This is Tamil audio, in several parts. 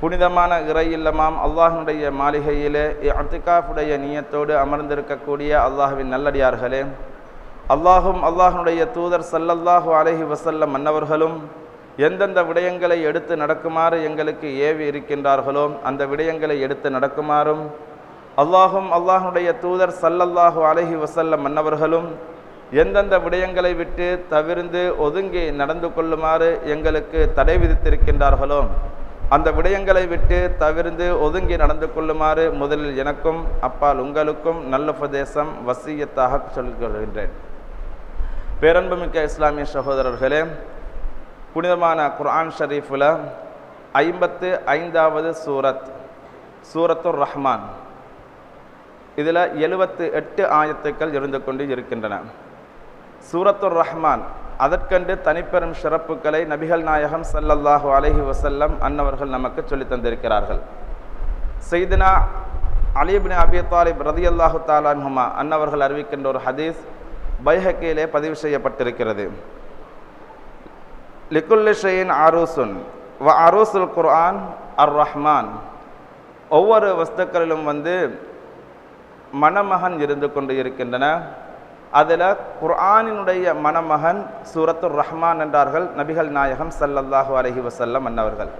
புனிதமான இறை இல்லமாம் அல்லாஹனுடைய மாளிகையிலே அத்திகாஃபுடைய நீயத்தோடு அமர்ந்திருக்கக்கூடிய அல்லாஹுவின் நல்லடியார்களே. அல்லாஹும் அல்லாஹனுடைய தூதர் சல்லல்லாஹு அலஹி வசல்லம் மன்னவர்களும் எந்தெந்த விடயங்களை எடுத்து நடக்குமாறு எங்களுக்கு ஏவி இருக்கின்றார்களோ அந்த விடயங்களை எடுத்து நடக்குமாறும் அல்லாஹும் அல்லாஹனுடைய தூதர் சல்லல்லாஹு அலஹி வசல்லம் மன்னவர்களும் எந்தெந்த விடயங்களை விட்டு தவிர்ந்து ஒதுங்கி நடந்து கொள்ளுமாறு எங்களுக்கு தடை விதித்திருக்கின்றார்களோ அந்த விடயங்களை விட்டு தவிர்ந்து ஒதுங்கி நடந்து கொள்ளுமாறு முதலில் எனக்கும் அப்பால் உங்களுக்கும் நல்ல உபதேசம் வசியத்தாக சொல்கின்றேன். பேரன்புமிக்க இஸ்லாமிய சகோதரர்களே புனிதமான குர்ஆன் ஷரீஃபில் ஐம்பத்து ஐந்தாவது சூரத் சூரத்துர் ரஹ்மான். இதில் எழுபத்து எட்டு ஆயத்துக்கள் இருந்து கொண்டு இருக்கின்றன. சூரத்துர் ரஹ்மான் அதற்கென்று தனிப்பெரும் சிறப்புகளை நபிகள் நாயகம் சல்லல்லாஹு அலஹி வசல்லம் அன்னவர்கள் நமக்கு சொல்லி தந்திருக்கிறார்கள். செய்தினா அலிபின் அபி தாலிப் ரதி அல்லாஹு தாலான்ஹுமா அன்னவர்கள் அறிவிக்கின்ற ஒரு ஹதீஸ் பைஹக்கியிலே பதிவு செய்யப்பட்டிருக்கிறது. லிக்குல்லிஷையின் ஆரூசுன் வ அரூசுல் குர்ஆன் அர் ரஹ்மான் ஒவ்வொரு வஸ்துக்களிலும் வந்து மணமகன் இருந்து கொண்டு இருக்கின்றன. அதில் குர்ஆனினுடைய மணமகன் சூரத்துர் ரஹ்மான் என்றார்கள் நபிகள் நாயகம் சல்லல்லாஹு அலஹி வசல்லம் அன்னவர்கள்.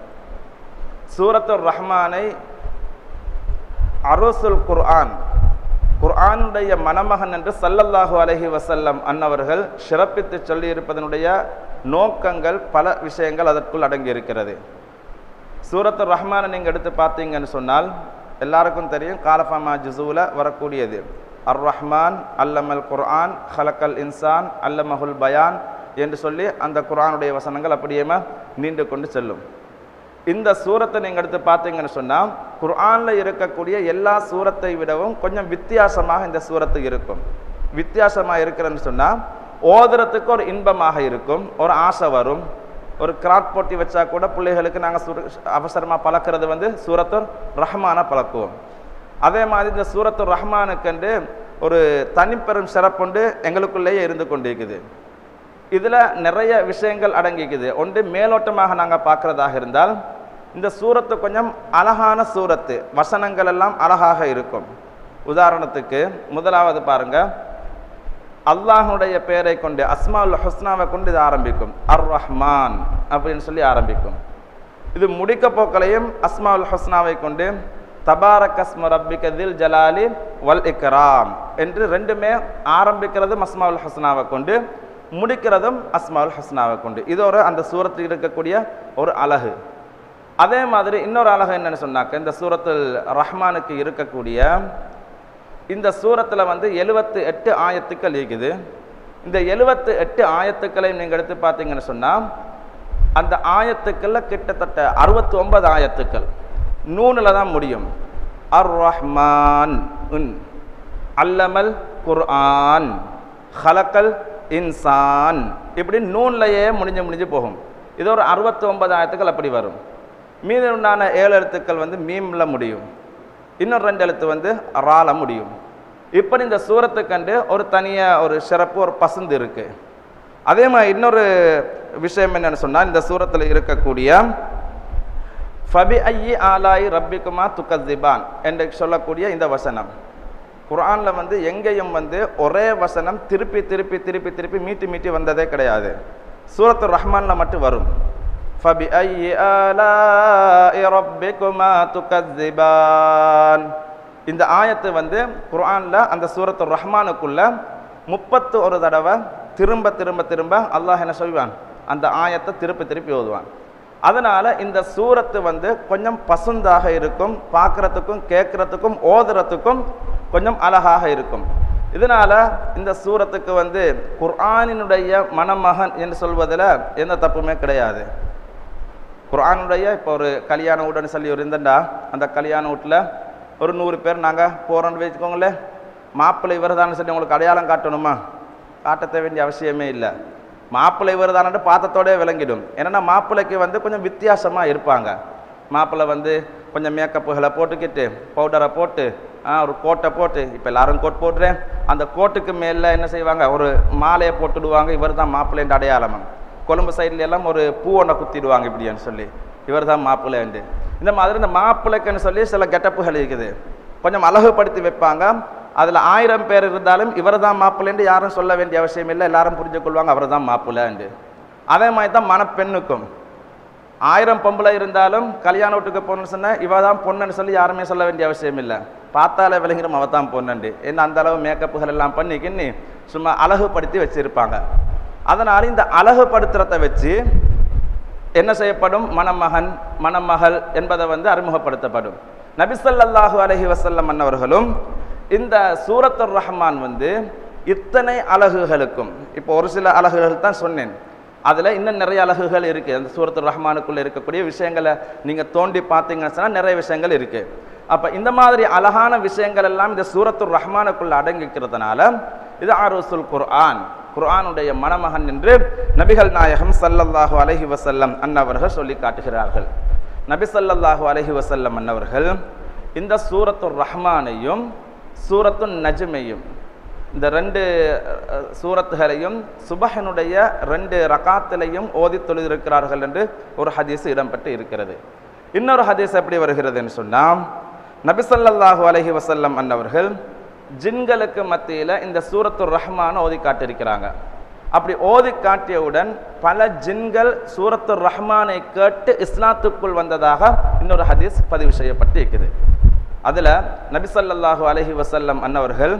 சூரத்துர் ரஹ்மானை அரோசுல் குர்ஆன் குர்ஆனுடைய மணமகன் என்று சல்லல்லாஹு அலஹி வசல்லம் அன்னவர்கள் சிறப்பித்து சொல்லியிருப்பதனுடைய நோக்கங்கள் பல விஷயங்கள் அதற்குள் அடங்கியிருக்கிறது. சூரத்து ரஹ்மானை நீங்கள் எடுத்து பார்த்தீங்கன்னு சொன்னால் எல்லாருக்கும் தெரியும் காலஃபாமா ஜுசூல வரக்கூடியது. அர் ரஹ்மான் அல்லமல் குர்ஆன் ஹலக்கல் இன்சான் அல்லமஹுல் பயான் என்று சொல்லி அந்த குரானுடைய வசனங்கள் அப்படியே நீண்டு கொண்டு செல்லும். இந்த சூரத்தை நீங்கள் எடுத்து பார்த்தீங்கன்னு சொன்னால் குர்ஆனில் இருக்கக்கூடிய எல்லா சூரத்தை விடவும் கொஞ்சம் வித்தியாசமாக இந்த சூரத்து இருக்கும். வித்தியாசமாக இருக்கிறேன்னு சொன்னால் ஓதுறதுக்கு ஒரு இன்பமாக இருக்கும் ஒரு ஆசை வரும். ஒரு கிராட் போட்டி வச்சா கூட பிள்ளைகளுக்கு நாங்கள் அவசரமாக பழக்கிறது வந்து சூரத்துர் ரஹ்மான பழக்குவோம் அதே மாதிரி இந்த சூரத்து ரஹ்மானுக்கென்று ஒரு தனிப்பெரும் சிறப்புண்டு எங்களுக்குள்ளேயே இருந்து கொண்டிருக்குது. இதில் நிறைய விஷயங்கள் அடங்கிக்குது. ஒன்று மேலோட்டமாக நாங்கள் பார்க்குறதாக இருந்தால் இந்த சூரத்து கொஞ்சம் அழகான சூரத்து வசனங்கள் எல்லாம் அழகாக இருக்கும். உதாரணத்துக்கு முதலாவது பாருங்கள் அல்லாஹுடைய பெயரை கொண்டு அஸ்மால் ஹஸ்னாவை கொண்டு இது ஆரம்பிக்கும். அர் ரஹ்மான் அப்படின்னு சொல்லி ஆரம்பிக்கும். இது முடிக்க போக்களையும் அஸ்மால் ஹஸ்னாவை கொண்டு தபாரக் அஸ்ம ரப்பிக தில் ஜலாலி வல் இக்ராம் என்று ரெண்டுமே ஆரம்பிக்கிறதும் அஸ்மாவுல் ஹஸ்னாவை கொண்டு முடிக்கிறதும் அஸ்மாவுல் ஹஸ்னாவை கொண்டு. இது ஒரு அந்த சூரத்தில் இருக்கக்கூடிய ஒரு அழகு அதே மாதிரி இன்னொரு அழகு என்னன்னு சொன்னாக்க இந்த சூரத்தில் ரஹ்மானுக்கு இருக்கக்கூடிய இந்த சூரத்தில் வந்து எழுபத்து எட்டு ஆயத்துக்கள் இருக்குது. இந்த எழுபத்து எட்டு ஆயத்துக்களை நீங்கள் எடுத்து பார்த்தீங்கன்னு சொன்னால் அந்த ஆயத்துக்களில் கிட்டத்தட்ட அறுபத்தி ஒன்பது ஆயத்துக்கள். நூனில் தான் முடியும். அர் ரஹ்மான் உன் அல்லமல் குர்ஆன் ஹலக்கல் இன்சான். இப்படி நூன்லையே முடிஞ்சு முடிஞ்சு போகும். இது ஒரு அறுபத்தி ஒன்பது ஆயிரத்துக்கள் அப்படி வரும். மீதி உண்டான ஏழு எழுத்துக்கள் வந்து மீமில் முடியும். இன்னொரு ரெண்டு எழுத்து வந்து ரால முடியும். இப்படி இந்த சூரத்தை கண்டு ஒரு தனியாக ஒரு சிறப்பு ஒரு பசந்து இருக்குது அதே மாதிரி இன்னொரு விஷயம் என்னென்னு சொன்னால் இந்த சூரத்தில் இருக்கக்கூடிய ஃபபி ஐயி ஆலாயி ரப்பிக்குமா துக்கசிபான் என்று சொல்லக்கூடிய இந்த வசனம். குரானில் வந்து எங்கேயும் வந்து ஒரே வசனம் திருப்பி திருப்பி திருப்பி திருப்பி மீட்டி மீட்டி வந்ததே கிடையாது. சூரத்து ரஹ்மானில் மட்டும் வரும். ஃபபி ஐயி ஆலாயி ரப்பிக்குமா துக்கசிபான் இந்த ஆயத்து வந்து குர்ஆனில் அந்த சூரத்து ரஹ்மானுக்குள்ள முப்பத்து ஒரு தடவை திரும்ப திரும்ப திரும்ப அல்லாஹ் என்ன சொல்வான்? அந்த ஆயத்தை திருப்பி திருப்பி ஓதுவான். அதனால் இந்த சூரத்து வந்து கொஞ்சம் பசுந்தாக இருக்கும் பார்க்குறதுக்கும் கேட்குறதுக்கும் ஓதுறதுக்கும் கொஞ்சம் அழகாக இருக்கும். இதனால் இந்த சூரத்துக்கு வந்து குர்ஆனினுடைய மணமகன் என்று சொல்வதில் எந்த தப்புமே கிடையாது. குர்ஆனுடைய இப்போ ஒரு கல்யாண வீடுன்னு சொல்லி ஒரு இருந்தண்டா அந்த கல்யாண வீட்டில் ஒரு நூறு பேர் நாங்கள் போகிறோன்னு வச்சுக்கோங்களேன் மாப்பிள்ளை இவர் சொல்லி உங்களுக்கு அடையாளம் காட்டணுமா? காட்டத்த வேண்டிய அவசியமே இல்லை. மாப்பிள்ளை இவர் தானே பாத்தத்தோடய விளங்கிடும். என்னென்னா மாப்பிள்ளைக்கு வந்து கொஞ்சம் வித்தியாசமாக இருப்பாங்க. மாப்பிள்ளை வந்து கொஞ்சம் மேக்கப்புகளை போட்டுக்கிட்டு பவுடரை போட்டு ஒரு கோட்டை போட்டு இப்போ எல்லாரும் கோட் போடுறேன். அந்த கோட்டுக்கு மேலே என்ன செய்வாங்க? ஒரு மாலையை போட்டுடுவாங்க. இவர் தான் மாப்பிள்ளைன்ற அடையாளம். கொழும்பு சைடில் எல்லாம் ஒரு பூ ஒன்றை குத்திடுவாங்க இப்படின்னு சொல்லி. இவர் தான் மாப்பிள்ளைண்டு இந்த மாதிரி இந்த மாப்பிள்ளைக்குன்னு சொல்லி சில கெட்டப்புகள் இருக்குது. கொஞ்சம் அழகுபடுத்தி வைப்பாங்க. அதில் ஆயிரம் பேர் இருந்தாலும் இவர் தான் மாப்பிள்ளைன்னு யாரும் சொல்ல வேண்டிய அவசியம் இல்லை. எல்லாரும் புரிஞ்சு கொள்வாங்க அவர் தான் மாப்பிள்ளைண்டு அதே மாதிரி தான் மணப்பெண்ணுக்கும். ஆயிரம் பொம்பளை இருந்தாலும் கல்யாண வீட்டுக்கு போகணும்னு சொன்னால் இவ தான் பொண்ணுன்னு சொல்லி யாருமே சொல்ல வேண்டிய அவசியம் இல்லை. பார்த்தாலே விளங்கிடும் அவ தான் பொண்ணுண்டு. என்ன அந்த அளவு மேக்கப்புகள் எல்லாம் பண்ணிக்கின்னு சும்மா அழகுபடுத்தி வச்சுருப்பாங்க. அதனால் இந்த அழகுபடுத்துறத வச்சு என்ன செய்யப்படும்? மணமகன் மணமகள் என்பதை வந்து அறிமுகப்படுத்தப்படும். நபிசல்லாஹு அலஹி வசல்லம் அன்னவர்களும் இந்த சூரத்துர் ரஹ்மான் வந்து இத்தனை அழகுகளுக்கும் இப்போ ஒரு சில அழகுகள் தான் சொன்னேன். அதில் இன்னும் நிறைய அழகுகள் இருக்குது அந்த சூரத்துர் ரஹ்மானுக்குள்ளே இருக்கக்கூடிய விஷயங்களை நீங்கள் தோண்டி பார்த்தீங்கன்னு சொன்னால் நிறைய விஷயங்கள் இருக்குது அப்போ இந்த மாதிரி அழகான விஷயங்கள் எல்லாம் இந்த சூரத்துர் ரஹ்மானுக்குள்ளே அடங்கிக்கிறதுனால இது ஆரோசுல் குர்ஆன். குர்ஆனுடைய மணமகன் என்று நபிகள் நாயகம் சல்லல்லாஹு அலஹி வசல்லம் அன்னவர்கள் சொல்லி காட்டுகிறார்கள். நபி சல்லல்லாஹு அலஹி வசல்லம் அன்னவர்கள் இந்த சூரத்துர் ரஹ்மானையும் சூரத்துன் நஜ்மையும். இந்த ரெண்டு சூரத்துகளையும் சுபஹனுடைய ரெண்டு ரகாத்திலையும் ஓதி தொழுதிருக்கிறார்கள் என்று ஒரு ஹதீஸ் இடம்பெற்று இருக்கிறது. இன்னொரு ஹதீஸ் எப்படி வருகிறதுன்னு சொன்னால் நபிசல்லாஹு அலஹி வசல்லம் அன்னவர்கள் ஜின்களுக்கு மத்தியில் இந்த சூரத்துர் ரஹ்மான ஓதி காட்டியிருக்கிறாங்க. அப்படி ஓதி காட்டியவுடன் பல ஜின்கள் சூரத்துர் ரஹ்மானை கேட்டு இஸ்லாத்துக்குள் வந்ததாக இன்னொரு ஹதீஸ் பதிவு செய்யப்பட்டு இருக்குது அதில் நபிசல்லாஹு அலஹி வசல்லம் அன்னவர்கள்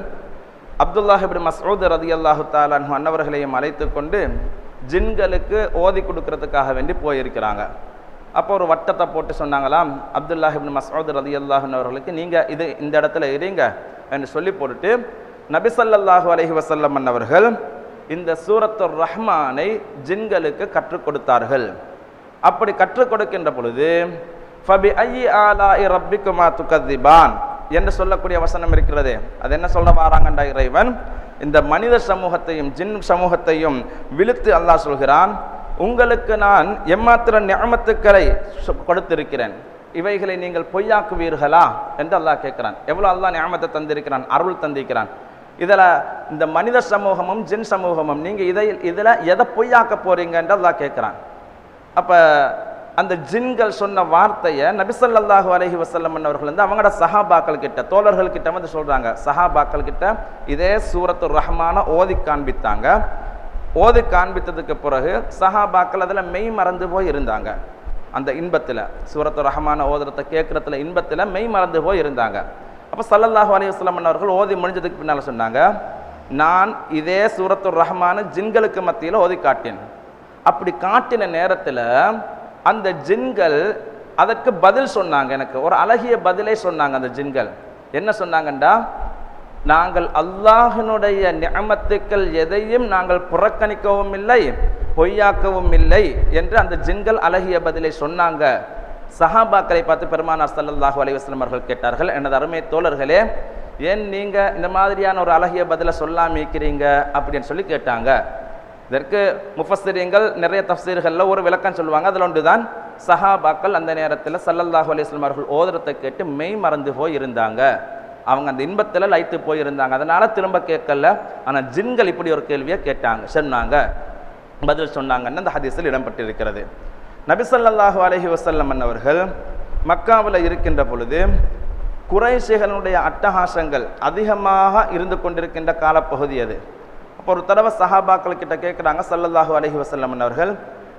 அப்துல்லாஹிபின் மசூத் ரதி அல்லாஹு தாலான்ஹு அன்னவர்களையும் அழைத்து கொண்டு ஜின்களுக்கு ஓதி கொடுக்கறதுக்காக வேண்டி போயிருக்கிறாங்க. அப்போ ஒரு வட்டத்தை போட்டு சொன்னாங்களாம் அப்துல்லாஹிபின் மசூத் ரதி ரதியல்லாஹு அவர்களுக்கு நீங்கள் இது இந்த இடத்துல இருங்க என்று சொல்லி போட்டுட்டு நபிசல்லாஹு அலஹி வசல்லம் அன்னவர்கள் இந்த சூரத்துர் ரஹ்மானை ஜின்களுக்கு கற்றுக் கொடுத்தார்கள். அப்படி கற்றுக் கொடுக்கின்ற பொழுது ஃபபி ஐயி ஆலாஇ ரப்பிக்குமா துகதிபான் என்று சொல்லக்கூடிய வசனம் இருக்கிறதே. அது என்ன சொல்ல வாராங்கண்டா இறைவன்? இந்த மனித சமூகத்தையும் ஜின் சமூகத்தையும் விழுத்து அல்லாஹ் சொல்கிறான் உங்களுக்கு நான் எம்மாத்திர நியமத்துக்களை கொடுத்திருக்கிறேன். இவைகளை நீங்கள் பொய்யாக்குவீர்களா? என்று அல்லாஹ் கேட்கிறான். எவ்வளோ அல்லாஹ் ஞாபகத்தை தந்திருக்கிறான் அருள் தந்திருக்கிறான். இதில் இந்த மனித சமூகமும் ஜின் சமூகமும் நீங்கள் இதை இதில் எதை பொய்யாக்க போறீங்கன்னு அல்லாஹ் கேட்குறான். அப்போ அந்த ஜின்கள் சொன்ன வார்த்தையை நபிசல்லாஹு அலஹி வசல்லம் அவர்கள் வந்து அவங்களோட சஹாபாக்கள் கிட்ட தோழர்கள் கிட்ட வந்து சொல்கிறாங்க சஹாபாக்கள் கிட்ட இதே சூரத்து ரஹ்மான ஓதி காண்பித்தாங்க. ஓதி காண்பித்ததுக்கு பிறகு சஹாபாக்கள் அதில் மெய் மறந்து போய் இருந்தாங்க. அந்த இன்பத்தில் சூரத்து ரஹமான ஓதுறத கேட்குறதுல இன்பத்தில் மெய் மறந்து போய் இருந்தாங்க. அப்போ சல்லல்லாஹு அலி வஸல்லம் அவர்கள் ஓதி முடிஞ்சதுக்கு பின்னால் சொன்னாங்க நான் இதே சூரத்து ரஹ்மான ஜின்களுக்கு மத்தியில் ஓதி காட்டேன் அப்படி காட்டின நேரத்தில் அந்த ஜின்கள் அதற்கு பதில் சொன்னாங்க எனக்கு. ஒரு அழகிய பதிலை சொன்னாங்க அந்த ஜின்கள். என்ன சொன்னாங்கண்டா? நாங்கள் அல்லாஹினுடைய நியமத்துக்கள் எதையும் நாங்கள் புறக்கணிக்கவும் இல்லை பொய்யாக்கவும் இல்லை என்று அந்த ஜின்கள் அழகிய பதிலை சொன்னாங்க. சஹாபாக்களை பார்த்து பெருமானா சல்லாஹு அலைவாஸ்லம் அவர்கள் கேட்டார்கள் எனது அருமை தோழர்களே ஏன் நீங்கள் இந்த மாதிரியான ஒரு அழகிய பதிலை சொல்லாமல் இருக்கிறீங்க? அப்படின்னு சொல்லி கேட்டாங்க. இதற்கு முஃபஸ்திரியங்கள் நிறைய தஃசீர்களில் ஒரு விளக்கம் சொல்லுவாங்க. அதில் ஒன்று தான் சஹாபாக்கள் அந்த நேரத்தில் சல்லல்லாஹு அலிஸ்லாம் அவர்கள் ஓதரத்தை கேட்டு மெய் மறந்து போய் இருந்தாங்க அவங்க அந்த இன்பத்தில் லைத்து போயிருந்தாங்க. அதனால் திரும்ப கேட்கல. ஆனால் ஜின்கள் இப்படி ஒரு கேள்வியை கேட்டாங்க சொன்னாங்க. பதில் சொன்னாங்கன்னு அந்த ஹதீஸில் இடம்பெற்றிருக்கிறது. நபிசல்லாஹு அலஹி வஸல்லம் அவர்கள் மக்காவில் இருக்கின்ற பொழுது குறைஷிகளுடைய அட்டகாசங்கள் அதிகமாக இருந்து கொண்டிருக்கின்ற காலப்பகுதி அது. அப்போ ஒரு தடவை சஹாபாக்கள் கிட்ட கேட்குறாங்க சல்லல்லாஹு அலஹி வஸல்லம் அவர்கள்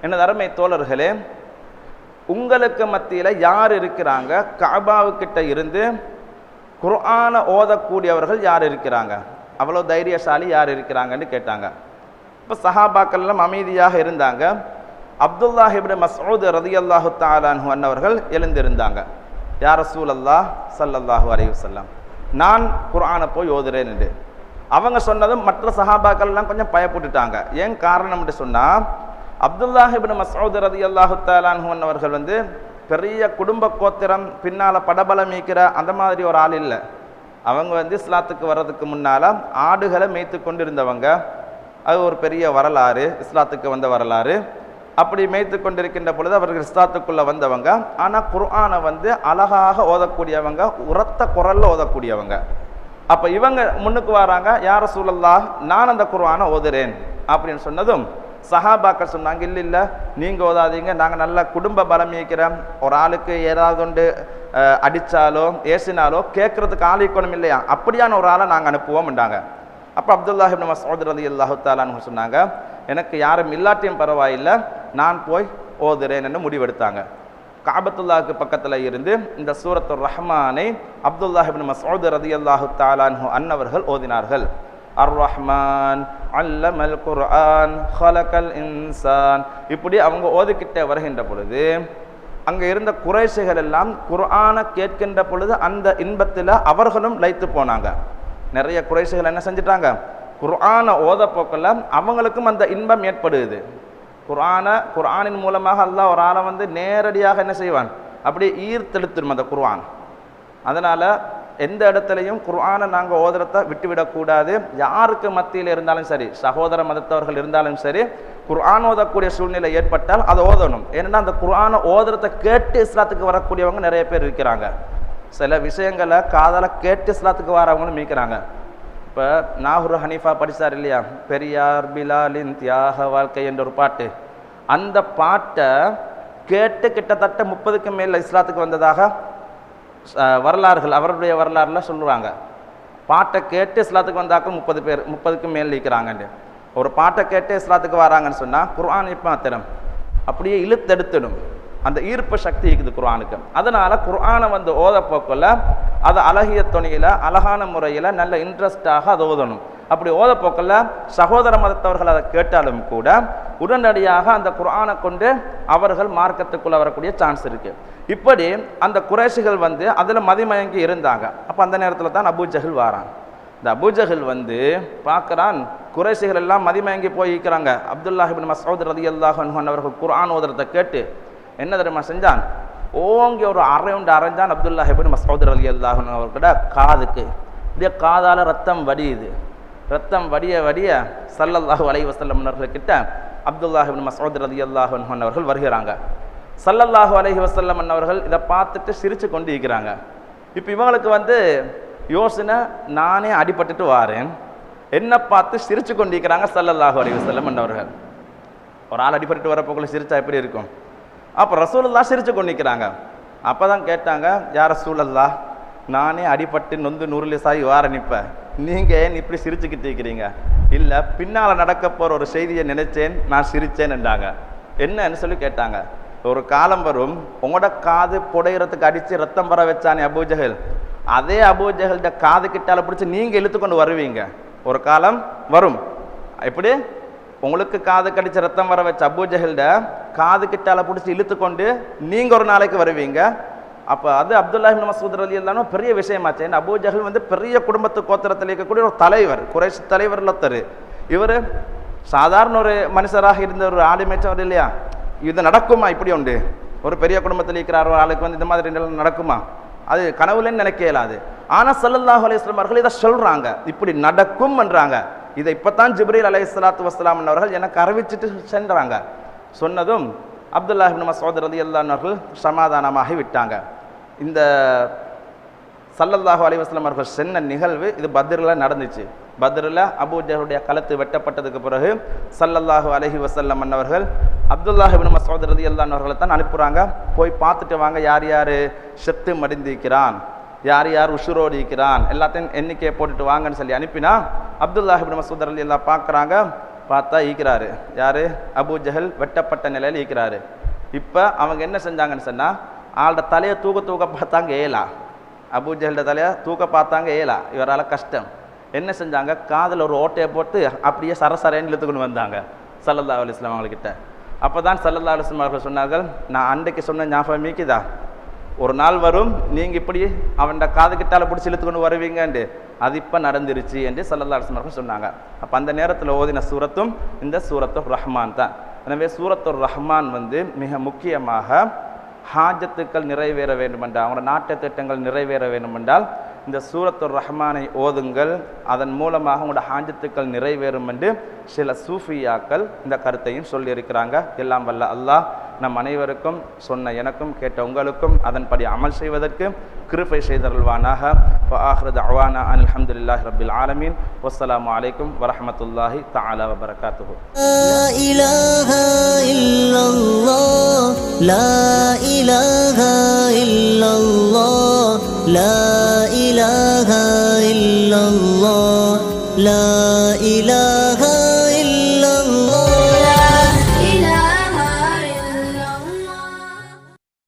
எனது அருமை தோழர்களே உங்களுக்கு மத்தியில் யார் இருக்கிறாங்க? காபாவுக்கிட்ட இருந்து குர்ஆனை ஓதக்கூடியவர்கள் யார் இருக்கிறாங்க? அவ்வளோ தைரியசாலி யார் இருக்கிறாங்கன்னு கேட்டாங்க. இப்போ சஹாபாக்கள் எல்லாம் அமைதியாக இருந்தாங்க. அப்துல்லாஹ் மசூத் ரதி அல்லாஹு தாலான் அன்னவர்கள் எழுந்திருந்தாங்க. யார் ரசூலல்லாஹ் ஸல்லல்லாஹு அலைஹி வஸல்லம் நான் குர்ஆனை போய் ஓதுறேன் என்று. அவங்க சொன்னதும் மற்ற சஹாபாக்கள்லாம் கொஞ்சம் பயப்பட்டுட்டாங்க. ஏன் காரணம்னு சொன்னால் அப்துல்லாஹ் இப்னு மஸ்ஊத் ரதி தாலான்ஹு அவர்கள் வந்து பெரிய குடும்ப கோத்திரம் பின்னால் படபலம் மீக்கிற அந்த மாதிரி ஒரு ஆள் இல்லை. அவங்க வந்து இஸ்லாத்துக்கு வர்றதுக்கு முன்னால் ஆடுகளை மேய்த்து கொண்டு இருந்தவங்க அது ஒரு பெரிய வரலாறு இஸ்லாத்துக்கு வந்த வரலாறு. அப்படி மேய்த்து கொண்டிருக்கின்ற பொழுது அவர்கள் இஸ்லாத்துக்குள்ளே வந்தவங்க. ஆனால் குர்ஆனை வந்து அழகாக ஓதக்கூடியவங்க உரத்த குரலில் ஓதக்கூடியவங்க. அப்போ இவங்க முன்னுக்கு வராங்க யார சூழல்லா நான் அந்த குர்ஆனை ஓதுறேன். அப்படின்னு சொன்னதும் சஹாபாக்கள் சொன்னாங்க இல்லை இல்லை நீங்கள் ஓதாதீங்க நாங்கள் நல்ல குடும்ப பலம் இயக்கிறோம் ஒரு ஆளுக்கு ஏதாவது ஒன்று அடித்தாலோ ஏசினாலோ கேட்கறதுக்கு ஆள் ஈக்கணும் இல்லையா? அப்படியான ஒரு ஆளை நாங்கள் அனுப்புவோம்ண்டாங்க அப்போ அப்துல்லாஹிப் நம்ம மஸ்ஊத் ரலி அல்லாஹு தாலான்னு சொன்னாங்க எனக்கு யாரும் இல்லாட்டியும் பரவாயில்லை நான் போய் ஓதுறேன்னு முடிவெடுத்தாங்க. காபத்துல்லாவுக்கு பக்கத்தில் இருந்து இந்த சூரத்து ரஹ்மானை அப்துல்லாஹிபின் மசூத் ரதி அல்லாஹு தாலான்ஹு அன்னவர்கள் ஓதினார்கள். அர் ரஹ்மான் அல்லமல் குர்ஆன் ஹலகல் இன்சான். இப்படி அவங்க ஓதிக்கிட்டே வருகின்ற பொழுது அங்கே இருந்த குறைஷிகள் எல்லாம் குர்ஆனை கேட்கின்ற பொழுது அந்த இன்பத்தில் அவர்களும் லைத்து போனாங்க. நிறைய குறைஷிகள் என்ன செஞ்சிட்டாங்க? குர்ஆனை ஓத போக்கெல்லாம் அவங்களுக்கும் அந்த இன்பம் ஏற்படுது. குரானை குரானின் மூலமாக அல்லாஹ் ஒரு ஆளை வந்து நேரடியாக என்ன செய்வான்? அப்படியே ஈர்த்தெடுத்துடும் அந்த குர்ஆன். அதனால் எந்த இடத்துலையும் குர்ஆனை நாங்கள் ஓதுறத விட்டுவிடக்கூடாது. யாருக்கு மத்தியில் இருந்தாலும் சரி சகோதர மதத்தவர்கள் இருந்தாலும் சரி குர்ஆன் ஓதக்கூடிய சூழ்நிலை ஏற்பட்டால் அதை ஓதணும். ஏன்னா அந்த குர்ஆனை ஓதுறத கேட்டு இஸ்லாத்துக்கு வரக்கூடியவங்க நிறைய பேர் இருக்கிறாங்க. சில விஷயங்களை காதலை கேட்டு இஸ்லாத்துக்கு வரவங்களும் மீக்கிறாங்க இப்போ நாகூர் ஹனீஃபா படிச்சார் இல்லையா? பெரியார் பிலாலின் தியாக வாழ்க்கை என்ற ஒரு பாட்டு. அந்த பாட்டை கேட்டு கிட்டத்தட்ட முப்பதுக்கு மேல் இஸ்லாத்துக்கு வந்ததாக வரலாறுகள் அவருடைய வரலாறுல சொல்லுவாங்க. பாட்டை கேட்டு இஸ்லாத்துக்கு வந்தாக்க முப்பது பேர் முப்பதுக்கு மேல் நிற்கிறாங்கன்னு ஒரு பாட்டை கேட்டு இஸ்லாத்துக்கு வராங்கன்னு சொன்னால் குர்ஆன் இப்போ திறம் அப்படியே இழுத்தெடுத்துடும். அந்த ஈர்ப்பு சக்தி இருக்குது குரானுக்கு அதனால குரானை வந்து ஓதப்போக்கில் போக்குள்ள அதை அழகிய துணியில் அழகான முறையில் நல்ல இன்ட்ரெஸ்டாக அதை ஓதணும். அப்படி ஓத போக்குள்ள சகோதர மதத்தவர்கள் அதை கேட்டாலும் கூட உடனடியாக அந்த குரானை கொண்டு அவர்கள் மார்க்கத்துக்குள்ளே வரக்கூடிய சான்ஸ் இருக்குது இப்படி அந்த குறைஷிகள் வந்து அதில் மதிமயங்கி இருந்தாங்க. அப்போ அந்த நேரத்தில் தான் அபூஜகள் வாரான். இந்த அபூஜஹல் வந்து பார்க்குறான் குறைசிகள் எல்லாம் மதிமயங்கி போய் இருக்கிறாங்க. அப்துல்லாஹிபின் மசூத் ரதி அல்லாஹன் அவர்கள் குரான் ஓதுறதை கேட்டு என்ன தெரியுமா செஞ்சான்? ஓங்கி ஒரு அரைவுண்டு அரைஞ்சான் அப்துல்லாஹிபின் மசோதர் அலி அல்லாஹன் அவர்கிட்ட காதுக்கு. இப்படியே காதால் ரத்தம் வடியுது. ரத்தம் வடிய வடிய சல்லல்லாஹு அலைஹி வஸல்லம் அவர்கள்கிட்ட அப்துல்லாஹிபின் மசோதர் அலி அல்லாஹன் அவர்கள் வருகிறாங்க. சல்லல்லாஹு அலஹி வசல்லம் அவர்கள் இதை பார்த்துட்டு சிரித்து கொண்டு இருக்கிறாங்க இப்போ இவங்களுக்கு வந்து யோசனை நானே அடிபட்டுட்டு வாரேன். என்ன பார்த்து சிரிச்சு கொண்டிருக்கிறாங்க சல்லல்லாஹு அலி வசல்லம் அவர்கள். ஒரு ஆள் அடிபட்டுட்டு வரப்போக்குள்ள சிரிச்சா எப்படி இருக்கும்? அப்போ ரசூலல்லா சிரித்து கொண்டிருக்கிறாங்க அப்போ தான் கேட்டாங்க யார் ரசூலல்லா நானே அடிபட்டு நொந்து நூறுலிசாகி வார நிற்பேன். நீங்கள் ஏன் இப்படி சிரிச்சுக்கிட்டு இருக்கிறீங்க? இல்லை பின்னால் நடக்க போகிற ஒரு செய்தியை நினைச்சேன் நான் சிரித்தேன் என்றாங்க. என்னன்னு சொல்லி கேட்டாங்க. ஒரு காலம் வரும் உங்களோட காது புடையிறதுக்கு அடித்து ரத்தம் வர வச்சானே அபூஜகல் அதே அபூஜகல்கிட்ட காது கிட்டால பிடிச்சி நீங்கள் இழுத்துக்கொண்டு வருவீங்க. ஒரு காலம் வரும். எப்படி? உங்களுக்கு காது கடிச்சு ரத்தம் வர வச்ச அபூஜகல்கிட்ட காது கிட்டால பிடிச்சி இழுத்துக்கொண்டு நீங்கள் ஒரு நாளைக்கு வருவீங்க. அப்போ அது அப்துல்லாஹி இப்னு மசூத் ரலி பெரிய விஷயமாச்சு. ஏன்னா அபூ ஜஹல் வந்து பெரிய குடும்பத்து கோத்திரத்தில் இருக்கக்கூடிய ஒரு தலைவர் குறைஷ் தலைவரில் ஒருத்தர். இவர் சாதாரண ஒரு மனுஷராக இருந்த ஒரு ஆடு இல்லையா? இது நடக்குமா? இப்படி உண்டு. ஒரு பெரிய குடும்பத்தில் இருக்கிறார் ஒரு ஆளுக்கு வந்து இந்த மாதிரி நிலம் நடக்குமா? அது கனவுலன்னு நினைக்க இயலாது. ஆனால் சல்லல்லாஹு அலைஹி அவர்கள் இதை சொல்கிறாங்க இப்படி நடக்கும் என்றாங்க இதை இப்பதான் ஜிப்ரீல் அலை சலாத்து வஸ்லாம் அவர்கள் எனக்கு அறிவிச்சிட்டு சென்றாங்க. சொன்னதும் அப்துல்லாஹ் மசோதர் மசூத் ரலியல்லாஹு சமாதானமாகி விட்டாங்க. இந்த சல்லல்லாஹு அலிவாஸ்லம் அவர்கள் சென்ன நிகழ்வு இது பத்ரில் நடந்துச்சு. பத்ரில் அபூஜருடைய கழுத்து வெட்டப்பட்டதுக்கு பிறகு சல்லல்லாஹு அலைஹி வசல்லம் அன்னவர்கள் அப்துல்லாஹிபின் இப்னு மசூத் ரலியல்லாஹு தான் அனுப்புகிறாங்க போய் பார்த்துட்டு வாங்க யார் யார் செத்து மடிந்திருக்கிறான் யார் யார் உஷுரோடு இருக்கிறான் எல்லாத்தையும் எண்ணிக்கையை போட்டுட்டு வாங்கன்னு சொல்லி அனுப்பினா அப்துல்லாஹிபின் இப்னு மசூத் எல்லாம் பார்க்குறாங்க. பார்த்தா ஈக்கிறாரு. யார்? அபூ ஜஹல் வெட்டப்பட்ட நிலையில் ஈக்கிறாரு. இப்போ அவங்க என்ன செஞ்சாங்கன்னு சொன்னால் ஆளோட தலையை தூக்க தூக்க பார்த்தாங்க ஏலா. அபு ஜஹல்ட தலையை தூக்க பார்த்தாங்க ஏலா. இவரால் கஷ்டம். என்ன செஞ்சாங்க? காதில் ஒரு ஓட்டையை போட்டு அப்படியே சரசரன்னு இழுத்துக்கொண்டு வந்தாங்க. சல்லல்லா அலிஸ்லாம் அவங்கக்கிட்ட அப்போ தான் சல்லல்லா அலிஸ்லாம் அவர்கள் சொன்னார்கள் நான் அன்றைக்கு சொன்ன ஞாபகம் மீக்குதா ஒரு நாள் வரும் நீங்கள் இப்படி அவன்ட காது கிட்டால பிடிச்சி இழுத்துக்கொண்டு வருவீங்கன்ட்டு. அது இப்போ நடந்துருச்சு என்று சல்லல்லா சொன்னாங்க. அப்போ அந்த நேரத்தில் ஓதின சூரத்தும் இந்த சூரத்து ரஹ்மான் தான். எனவே சூரத்து ரஹ்மான் வந்து மிக முக்கியமாக ஹாஜத்துக்கள் நிறைவேற வேண்டுமென்றால் அவங்களோட நாட்டு திட்டங்கள் நிறைவேற வேண்டுமென்றால் இந்த சூரத்துர் ரஹ்மானை ஓதுங்கள். அதன் மூலமாக உங்களோட ஹாஜத்துக்கள் நிறைவேறும் என்று சில சூஃபியாக்கள் இந்த கருத்தையும் சொல்லியிருக்கிறாங்க. எல்லாம் வல்ல அல்லாஹ் நம் அனைவருக்கும் சொன்ன எனக்கும் கேட்ட உங்களுக்கும் அதன்படி அமல் செய்வதற்கு கிருபை செய்தருள்வானாக ஆஹ்ரத் அவானா அன் அல்ஹம்துலில்லாஹி ரபில் ஆலமீன் வஸ்ஸலாமு அலைக்கும் வரஹமத்துல்லாஹி தஆலா வபரகாத்துஹு لا إله إلا الله لا إله إلا الله لا إله إلا الله لا إله